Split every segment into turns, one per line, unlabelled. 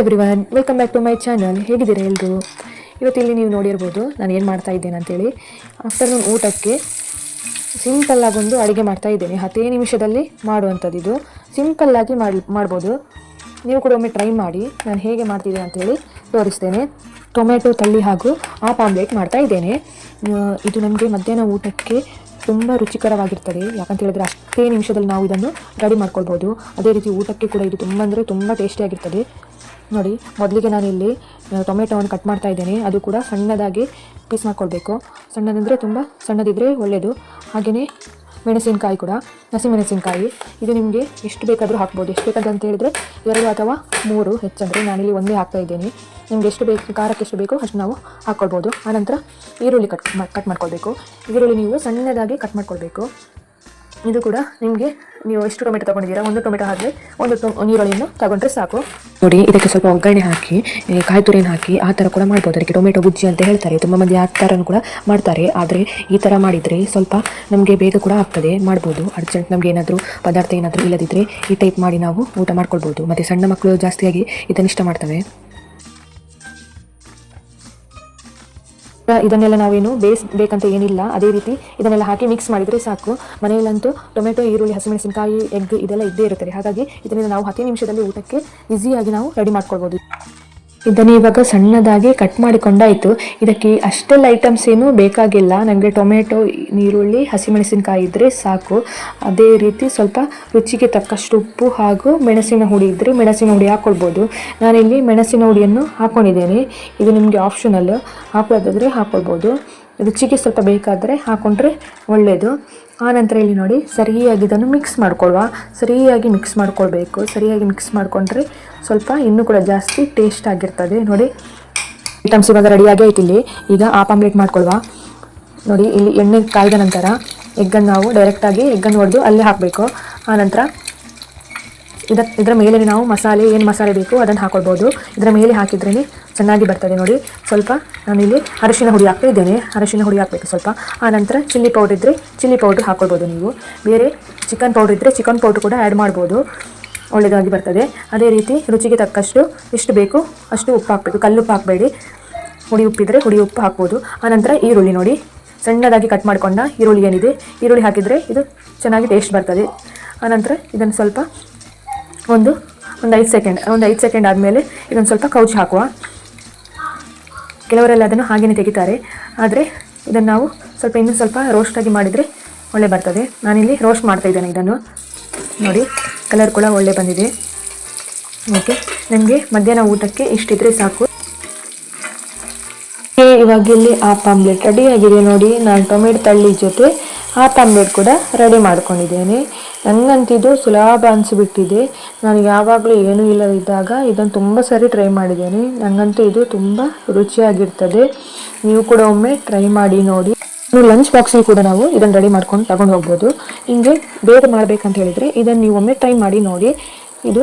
Everyone welcome back to my channel ಹೇಗಿದ್ದೀರಾ ಎಲ್ಲರೂ ಇವತ್ತು ಇಲ್ಲಿ ನೀವು ನೋಡಿರ್ಬೋದು, ನಾನು ಏನು ಮಾಡ್ತಾ ಇದ್ದೇನೆ ಅಂತೇಳಿ. ಆಫ್ಟರ್ನೂನ್ ಊಟಕ್ಕೆ ಸಿಂಪಲ್ಲಾಗೊಂದು ಅಡುಗೆ ಮಾಡ್ತಾ ಇದ್ದೇನೆ. ಹತ್ತೇ ನಿಮಿಷದಲ್ಲಿ ಮಾಡುವಂಥದ್ದು ಇದು. ಸಿಂಪಲ್ಲಾಗಿ ಮಾಡಿ, ಮಾಡ್ಬೋದು. ನೀವು ಕೂಡ ಒಮ್ಮೆ ಟ್ರೈ ಮಾಡಿ, ನಾನು ಹೇಗೆ ಮಾಡ್ತಿದ್ದೆ ಅಂತೇಳಿ ತೋರಿಸ್ತೇನೆ. ಟೊಮೆಟೊ ತಳ್ಳಿ ಹಾಗೂ ಆ ಆಮ್ಲೆಟ್ ಮಾಡ್ತಾ ಇದ್ದೇನೆ. ಇದು ನಮಗೆ ಮಧ್ಯಾಹ್ನ ಊಟಕ್ಕೆ ತುಂಬ ರುಚಿಕರವಾಗಿರ್ತದೆ. ಯಾಕಂತ ಹೇಳಿದ್ರೆ ಅಷ್ಟೇ ನಿಮಿಷದಲ್ಲಿ ನಾವು ಇದನ್ನು ರೆಡಿ ಮಾಡ್ಕೊಳ್ಬೋದು. ಅದೇ ರೀತಿ ಊಟಕ್ಕೆ ಕೂಡ ಇದು ತುಂಬ ಅಂದರೆ ತುಂಬ ಟೇಸ್ಟಿಯಾಗಿರ್ತದೆ ನೋಡಿ, ಮೊದಲಿಗೆ ನಾನಿಲ್ಲಿ ಇಲ್ಲಿ ಟೊಮೆಟೊವನ್ನು ಕಟ್ ಮಾಡ್ತಾ ಇದ್ದೇನೆ. ಅದು ಕೂಡ ಸಣ್ಣದಾಗಿ ಪೀಸ್ ಮಾಡ್ಕೊಳ್ಬೇಕು. ಸಣ್ಣದಂದರೆ ತುಂಬ ಸಣ್ಣದಿದ್ದರೆ ಒಳ್ಳೆಯದು ಹಾಗೆಯೇ ಮೆಣಸಿನಕಾಯಿ ಕೂಡ ಹಸಿಮೆಣಸಿನಕಾಯಿ ಇದು ನಿಮಗೆ ಎಷ್ಟು ಬೇಕಾದರೂ ಹಾಕ್ಬೋದು. ಎಷ್ಟು ಬೇಕಂತ ಅಂತ ಹೇಳಿದರೆ ಎರಡು ಅಥವಾ ಮೂರು ಹೆಚ್ಚಂದರೆ ನಾನಿಲ್ಲಿ ಒಂದೇ ಹಾಕ್ತಾ ಇದ್ದೇನೆ. ನಿಮ್ಗೆ ಎಷ್ಟು ಬೇಕು, ಖಾರಕ್ಕೆ ಎಷ್ಟು ಬೇಕೋ ಅಷ್ಟು ನಾವು ಹಾಕ್ಕೊಳ್ಬೋದು. ಆನಂತರ ಈರುಳ್ಳಿ ಕಟ್ ಕಟ್ ಮಾಡ್ಕೊಳ್ಬೇಕು. ಈರುಳ್ಳಿ ನೀವು ಸಣ್ಣದಾಗಿ ಕಟ್ ಮಾಡ್ಕೊಳ್ಬೇಕು. ಇದು ಕೂಡ ನಿಮಗೆ ನೀವು ಎಷ್ಟು ಟೊಮೆಟೊ ತಗೊಂಡಿದ್ದೀರಾ? ಒಂದು ಟೊಮೆಟೊ ಹಾಕಿ ಒಂದು ಟೊ ಈರುಳ್ಳಿಯನ್ನು ತಗೊಂಡ್ರೆ ಸಾಕು. ನೋಡಿ, ಇದಕ್ಕೆ ಸ್ವಲ್ಪ ಒಗ್ಗರಣೆ ಹಾಕಿ ಕಾಯಿ ತುರಿಯನ್ನು ಹಾಕಿ, ಆ ಥರ ಕೂಡ ಮಾಡ್ಬೋದು. ಅದಕ್ಕೆ ಟೊಮೆಟೊ ಗುಜ್ಜಿ ಅಂತ ಹೇಳ್ತಾರೆ. ತುಂಬ ಮಂದಿ ಆ ಥರನೂ ಕೂಡ ಮಾಡ್ತಾರೆ. ಆದರೆ ಈ ಥರ ಮಾಡಿದರೆ ಸ್ವಲ್ಪ ನಮಗೆ ಬೇಗ ಕೂಡ ಆಗ್ತದೆ. ಮಾಡ್ಬೋದು. ಅರ್ಜೆಂಟ್ ನಮಗೆ ಏನಾದರೂ ಪದಾರ್ಥ ಏನಾದರೂ ಇಲ್ಲದಿದ್ದರೆ ಈ ಟೈಪ್ ಮಾಡಿ ನಾವು ಊಟ ಮಾಡ್ಕೊಳ್ಬೋದು. ಮತ್ತು ಸಣ್ಣ ಮಕ್ಕಳು ಜಾಸ್ತಿಯಾಗಿ ಇದನ್ನು ಇಷ್ಟ ಮಾಡ್ತವೆ. ಇದನ್ನೆಲ್ಲ ನಾವೇನು ಬೇಯಿಸ್ಬೇಕಂತ ಏನಿಲ್ಲ. ಅದೇ ರೀತಿ ಇದನ್ನೆಲ್ಲ ಹಾಕಿ ಮಿಕ್ಸ್ ಮಾಡಿದರೆ ಸಾಕು. ಮನೆಯಲ್ಲಂತೂ ಟೊಮೆಟೊ, ಈರುಳ್ಳಿ, ಹಸಿಮೆಣಸಿನಕಾಯಿ ಎಗ್ ಇದೆಲ್ಲ ಇದ್ದೇ ಇರುತ್ತದೆ. ಹಾಗಾಗಿ ಇದನ್ನೆಲ್ಲ ನಾವು ಹತ್ತು ನಿಮಿಷದಲ್ಲಿ ಊಟಕ್ಕೆ ಈಸಿಯಾಗಿ ನಾವು ರೆಡಿ ಮಾಡ್ಕೊಳ್ಬೋದು. ಇದನ್ನು ಇವಾಗ ಸಣ್ಣದಾಗಿ ಕಟ್ ಮಾಡಿಕೊಂಡಾಯಿತು. ಇದಕ್ಕೆ ಅಷ್ಟೆಲ್ಲ ಐಟಮ್ಸ್ ಏನು ಬೇಕಾಗಿಲ್ಲ. ನನಗೆ ಟೊಮೆಟೊ, ಈರುಳ್ಳಿ, ಹಸಿಮೆಣಸಿನಕಾಯಿ ಇದ್ದರೆ ಸಾಕು. ಅದೇ ರೀತಿ ಸ್ವಲ್ಪ ರುಚಿಗೆ ತಕ್ಕಷ್ಟು ಉಪ್ಪು ಹಾಗೂ ಮೆಣಸಿನ ಹುಡಿ ಇದ್ದರೆ ಮೆಣಸಿನ ಹುಡಿ ಹಾಕ್ಕೊಳ್ಬೋದು ನಾನಿಲ್ಲಿ ಮೆಣಸಿನ ಹುಡಿಯನ್ನು ಹಾಕ್ಕೊಂಡಿದ್ದೇನೆ ಇದು ನಿಮಗೆ ಆಪ್ಷನಲ್ ಹಾಕೋದಾದರೆ ಹಾಕ್ಕೊಳ್ಬೋದು ರುಚಿಗೆ ಸ್ವಲ್ಪ ಬೇಕಾದರೆ ಹಾಕ್ಕೊಂಡ್ರೆ ಒಳ್ಳೆಯದು ಆನಂತರ ಇಲ್ಲಿ ನೋಡಿ, ಸರಿಯಾಗಿ ಇದನ್ನು ಮಿಕ್ಸ್ ಮಾಡ್ಕೊಳ್ಳುವ. ಸರಿಯಾಗಿ ಮಿಕ್ಸ್ ಮಾಡ್ಕೊಳ್ಬೇಕು. ಸರಿಯಾಗಿ ಮಿಕ್ಸ್ ಮಾಡಿಕೊಂಡ್ರೆ ಸ್ವಲ್ಪ ಇನ್ನೂ ಕೂಡ ಜಾಸ್ತಿ ಟೇಸ್ಟ್ ಆಗಿರ್ತದೆ. ನೋಡಿ ಐಟಮ್ಸ್ ಇವಾಗ ರೆಡಿಯಾಗಿ ಐತಿ ಇಲ್ಲಿ. ಈಗ ಆಪ್ ಆಮ್ಲೆಟ್ ಮಾಡ್ಕೊಳ್ಳುವ. ನೋಡಿ, ಇಲ್ಲಿ ಎಣ್ಣೆ ಕಾಯ್ದ ನಂತರ ಎಗ್ಗನ್ನು ನಾವು ಡೈರೆಕ್ಟಾಗಿ ಎಗ್ಗನ್ನು ಹೊಡೆದು ಅಲ್ಲೇ ಹಾಕಬೇಕು. ಆನಂತರ ಇದ ಇದರ ಮೇಲೆ ನಾವು ಮಸಾಲೆ, ಏನು ಮಸಾಲೆ ಬೇಕು ಅದನ್ನು ಹಾಕೊಳ್ಬೋದು. ಇದರ ಮೇಲೆ ಹಾಕಿದ್ರೇ ಚೆನ್ನಾಗಿ ಬರ್ತದೆ ನೋಡಿ. ಸ್ವಲ್ಪ ನಾನಿಲ್ಲಿ ಅರಿಶಿನ ಹುಡಿ ಹಾಕ್ತಾ ಇದ್ದೇನೆ. ಅರಿಶಿನ ಹುಡಿ ಹಾಕಬೇಕು ಸ್ವಲ್ಪ. ಆನಂತರ ಚಿಲ್ಲಿ ಪೌಡ್ರ್ ಇದ್ದರೆ ಚಿಲ್ಲಿ ಪೌಡ್ರ್ ಹಾಕ್ಕೊಳ್ಬೋದು ನೀವು. ಬೇರೆ ಚಿಕನ್ ಪೌಡ್ರ್ ಇದ್ದರೆ ಚಿಕನ್ ಪೌಡ್ರ್ ಕೂಡ ಆ್ಯಡ್ ಮಾಡ್ಬೋದು. ಒಳ್ಳೆಯದಾಗಿ ಬರ್ತದೆ. ಅದೇ ರೀತಿ ರುಚಿಗೆ ತಕ್ಕಷ್ಟು ಎಷ್ಟು ಬೇಕು ಅಷ್ಟು ಉಪ್ಪು ಹಾಕಬೇಕು. ಕಲ್ಲುಪ್ಪು ಹಾಕಬೇಡಿ. ಹುಡಿ ಉಪ್ಪಿದ್ರೆ ಹುಡಿ ಉಪ್ಪು ಹಾಕ್ಬೋದು. ಆನಂತರ ಈರುಳ್ಳಿ ನೋಡಿ. ಸಣ್ಣದಾಗಿ ಕಟ್ ಮಾಡಿಕೊಂಡ ಈರುಳ್ಳಿ ಏನಿದೆ? ಈರುಳ್ಳಿ ಹಾಕಿದರೆ ಇದು ಚೆನ್ನಾಗಿ ಟೇಸ್ಟ್ ಬರ್ತದೆ. ಆನಂತರ ಇದನ್ನು ಸ್ವಲ್ಪ ಒಂದು ಒಂದು ಐದು ಸೆಕೆಂಡ್ ಒಂದು ಐದು ಸೆಕೆಂಡ್ ಆದಮೇಲೆ ಇದೊಂದು ಸ್ವಲ್ಪ ಕೌಚ್ ಹಾಕುವ. ಕೆಲವರೆಲ್ಲ ಅದನ್ನು ಹಾಗೆಯೇ ತೆಗಿತಾರೆ. ಆದರೆ ಇದನ್ನು ನಾವು ಸ್ವಲ್ಪ ಇನ್ನೂ ಸ್ವಲ್ಪ ರೋಸ್ಟಾಗಿ ಮಾಡಿದರೆ ಒಳ್ಳೆ ಬರ್ತದೆ. ನಾನಿಲ್ಲಿ ರೋಸ್ಟ್ ಮಾಡ್ತಾ ಇದ್ದೇನೆ ಇದನ್ನು. ನೋಡಿ ಕಲರ್ ಕೂಡ ಒಳ್ಳೆ ಬಂದಿದೆ. ಓಕೆ, ನನಗೆ ಮಧ್ಯಾಹ್ನ ಊಟಕ್ಕೆ ಇಷ್ಟಿದ್ರೆ ಸಾಕು. ಇವಾಗಿಲ್ಲಿ ಆ ಆಮ್ಲೆಟ್ ರೆಡಿ ಆಗಿದೆ ನೋಡಿ. ನಾನು ಟೊಮೆಟೊ ತಳ್ಳಿ ಜೊತೆ ಆಪ್ ಆಮ್ಲೆಟ್ ಕೂಡ ರೆಡಿ ಮಾಡ್ಕೊಂಡಿದ್ದೇನೆ. ನನಗಂತಿದು ಸುಲಭ ಅನಿಸಿಬಿಟ್ಟಿದೆ. ನಾನು ಯಾವಾಗಲೂ ಏನೂ ಇಲ್ಲದಿದ್ದಾಗ ಇದನ್ನು ತುಂಬ ಸರಿ ಟ್ರೈ ಮಾಡಿದ್ದೇನೆ. ನನಗಂತೂ ಇದು ತುಂಬ ರುಚಿಯಾಗಿರ್ತದೆ. ನೀವು ಕೂಡ ಒಮ್ಮೆ ಟ್ರೈ ಮಾಡಿ ನೋಡಿ. ಲಂಚ್ ಬಾಕ್ಸಿಗೆ ಕೂಡ ನಾವು ಇದನ್ನು ರೆಡಿ ಮಾಡ್ಕೊಂಡು ತಗೊಂಡು ಹೋಗ್ಬೋದು. ಹಿಂಗೆ ಬೇರೆ ಮಾಡಬೇಕಂತ ಹೇಳಿದರೆ ಇದನ್ನು ನೀವು ಒಮ್ಮೆ ಟ್ರೈ ಮಾಡಿ ನೋಡಿ. ಇದು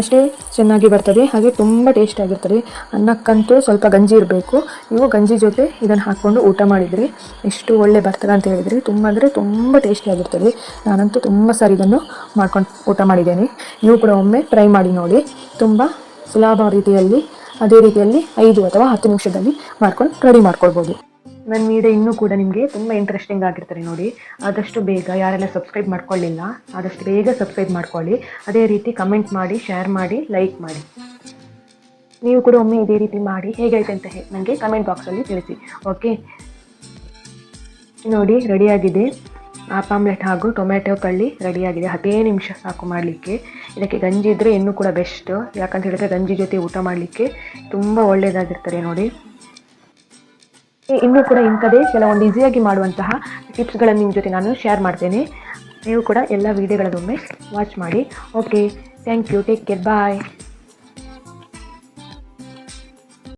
ಅಷ್ಟೇ ಚೆನ್ನಾಗಿ ಬರ್ತದೆ, ಹಾಗೆ ತುಂಬ ಟೇಸ್ಟ್ ಆಗಿರ್ತದೆ. ಅನ್ನಕ್ಕಂತೂ ಸ್ವಲ್ಪ ಗಂಜಿ ಇರಬೇಕು. ನೀವು ಗಂಜಿ ಜೊತೆ ಇದನ್ನು ಹಾಕ್ಕೊಂಡು ಊಟ ಮಾಡಿದರೆ ಎಷ್ಟು ಒಳ್ಳೆ ಬರ್ತದೆ ಅಂತ ಹೇಳಿದರೆ ತುಂಬ ಅಂದರೆ ತುಂಬ ಟೇಸ್ಟಿಯಾಗಿರ್ತದೆ ನಾನಂತೂ ತುಂಬ ಸಾರಿ ಇದನ್ನು ಮಾಡ್ಕೊಂಡು ಊಟ ಮಾಡಿದ್ದೇನೆ. ನೀವು ಕೂಡ ಒಮ್ಮೆ ಟ್ರೈ ಮಾಡಿ ನೋಡಿ. ತುಂಬ ಸುಲಭ ರೀತಿಯಲ್ಲಿ, ಅದೇ ರೀತಿಯಲ್ಲಿ ಐದು ಅಥವಾ ಹತ್ತು ನಿಮಿಷದಲ್ಲಿ ಮಾಡ್ಕೊಂಡು ರೆಡಿ ಮಾಡ್ಕೊಳ್ಬೋದು. ನನ್ನ ವಿಡಿಯೋ ಇನ್ನೂ ಕೂಡ ನಿಮಗೆ ತುಂಬ ಇಂಟ್ರೆಸ್ಟಿಂಗ್ ಆಗಿರ್ತಾರೆ ನೋಡಿ. ಆದಷ್ಟು ಬೇಗ ಯಾರೆಲ್ಲ ಸಬ್ಸ್ಕ್ರೈಬ್ ಮಾಡ್ಕೊಳ್ಳಿಲ್ಲ, ಆದಷ್ಟು ಬೇಗ ಸಬ್ಸ್ಕ್ರೈಬ್ ಮಾಡ್ಕೊಳ್ಳಿ. ಅದೇ ರೀತಿ ಕಮೆಂಟ್ ಮಾಡಿ ಶೇರ್ ಮಾಡಿ ಲೈಕ್ ಮಾಡಿ. ನೀವು ಕೂಡ ಒಮ್ಮೆ ಇದೇ ರೀತಿ ಮಾಡಿ ಹೇಗೈತೆ ಅಂತ ಹೇ ನನಗೆ ಕಮೆಂಟ್ ಬಾಕ್ಸಲ್ಲಿ ತಿಳಿಸಿ ಓಕೆ ನೋಡಿ ರೆಡಿಯಾಗಿದೆ ಆಪ್ ಆಮ್ಲೆಟ್ ಹಾಗೂ ಟೊಮೆಟೊ ಕಳ್ಳಿ ರೆಡಿಯಾಗಿದೆ ಹತ್ತೇ ನಿಮಿಷ ಸಾಕು ಮಾಡಲಿಕ್ಕೆ. ಇದಕ್ಕೆ ಗಂಜಿ ಇದ್ದರೆ ಇನ್ನೂ ಕೂಡ ಬೆಸ್ಟ್ ಯಾಕಂತ ಹೇಳಿದ್ರೆ ಗಂಜಿ ಜೊತೆ ಊಟ ಮಾಡಲಿಕ್ಕೆ ತುಂಬ ಒಳ್ಳೆಯದಾಗಿರ್ತಾರೆ ನೋಡಿ. ಇನ್ನೂ ಕೂಡ ಇಂಥದೇ ಕೆಲವೊಂದು ಈಸಿಯಾಗಿ ಮಾಡುವಂತಹ ಟಿಪ್ಸ್ಗಳನ್ನು ನಿಮ್ಮ ಜೊತೆ ನಾನು ಶೇರ್ ಮಾಡ್ತೇನೆ. ನೀವು ಕೂಡ ಎಲ್ಲ ವೀಡಿಯೋಗಳನ್ನೊಮ್ಮೆ ವಾಚ್ ಮಾಡಿ. Okay thank you take care bye